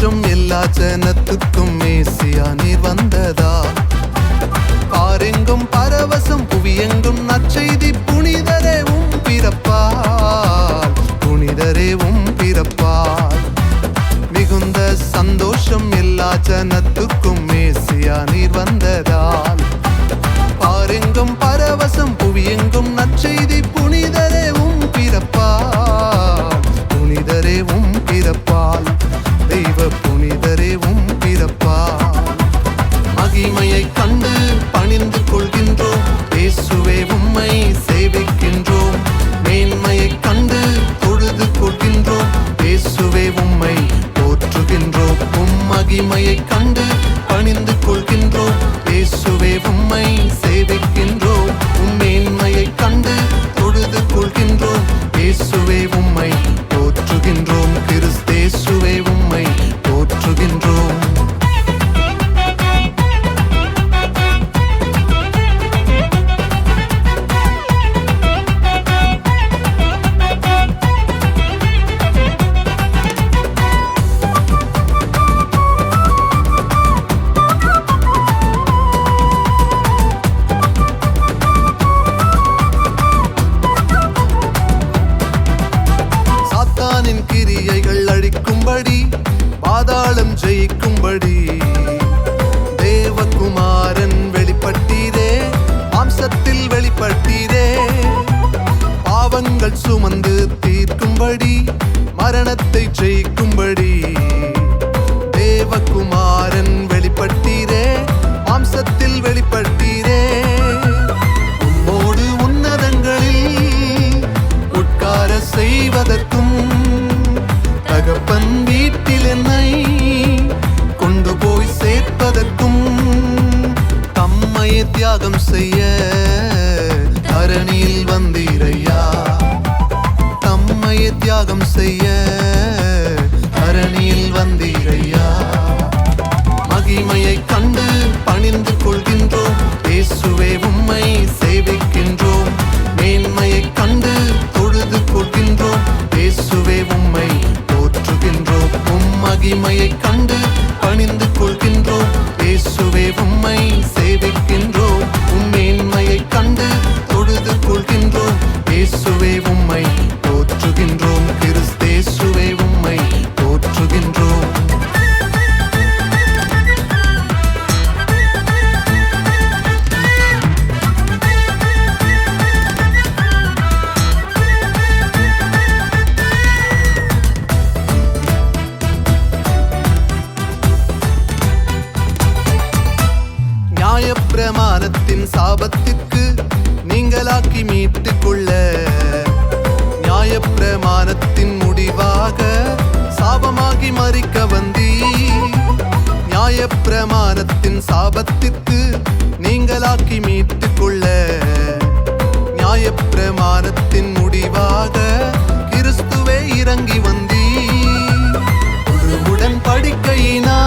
சந்தோஷம் எல்லா ஜனத்துக்கும் மேசியா நீர் வந்ததா? பாரெங்கும் பரவசம் புவியெங்கும் நற்செய்தி புனிதரே உம் பிறப்பால் புனிதரே உம் பிறப்பால் மிகுந்த சந்தோஷம் எல்லா ஜனத்துக்கும் மேசியா நீர் வந்ததால். பாரெங்கும் பரவசம் புவியெங்கும் நற்செய்தி புனி சுமந்து தீர்க்கும்படி மரணத்தை ஜெயிக்கும்படி ஆபத்துக்கு நீங்களாக்கி மீட்டுக் கொள்ள நியாயப்பிரமாணத்தின் முடிவாக சாபமாகி மறிக்க வந்தீ. நியாயப்பிரமாணத்தின் சாபத்திற்கு நீங்களாக்கி மீட்டுக் கொள்ள நியாயப்பிரமாணத்தின் முடிவாக கிறிஸ்துவே இறங்கி வந்தீ. உடன் படிக்கையினா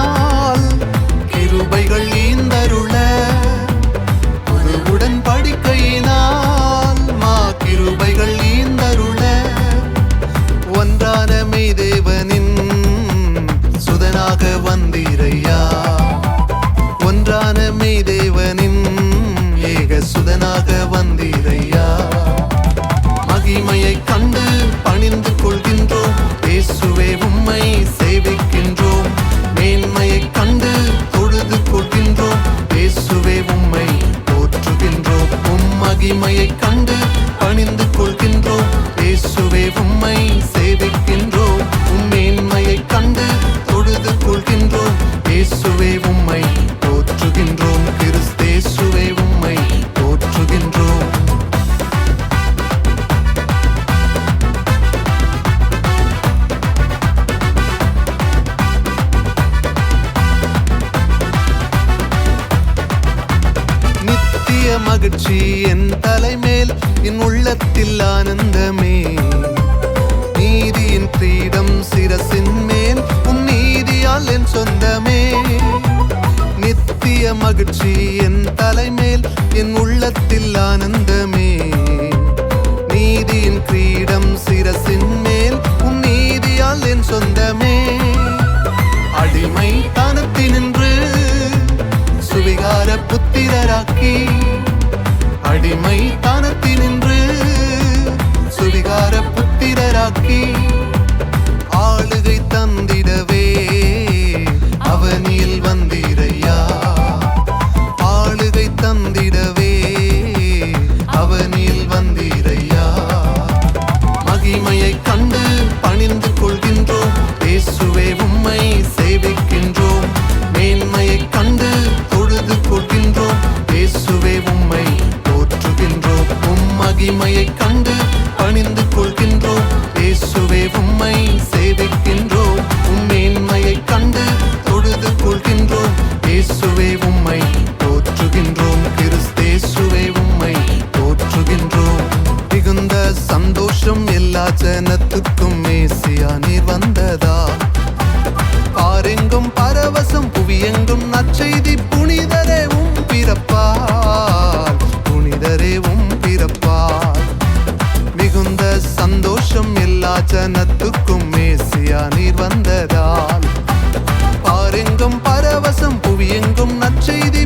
மகிழ்ச்சி என் தலைமேல் என் உள்ளத்தில் ஆனந்தமே. நீதியின் கிரீடம் சிரசின் மேல் உன் நீதியால் என் சொந்தமே. நித்திய மகிழ்ச்சி என் தலைமேல் என் உள்ளத்தில் ஆனந்தமே. நீதியின் கிரீடம் சிரசின் மேல் உன் நீதியால் என் சொந்தமே. அடிமை பரவசம் புவியெங்கும் நற்செய்தி புனிதரே உம் பிறப்பால் புனிதரே உம் பிறப்பால் மிகுந்த சந்தோஷம் எல்லா ஜனத்துக்கும் மேசியா நீர் வந்ததால். பாரெங்கும் பரவசம் புவியெங்கும் நற்செய்தி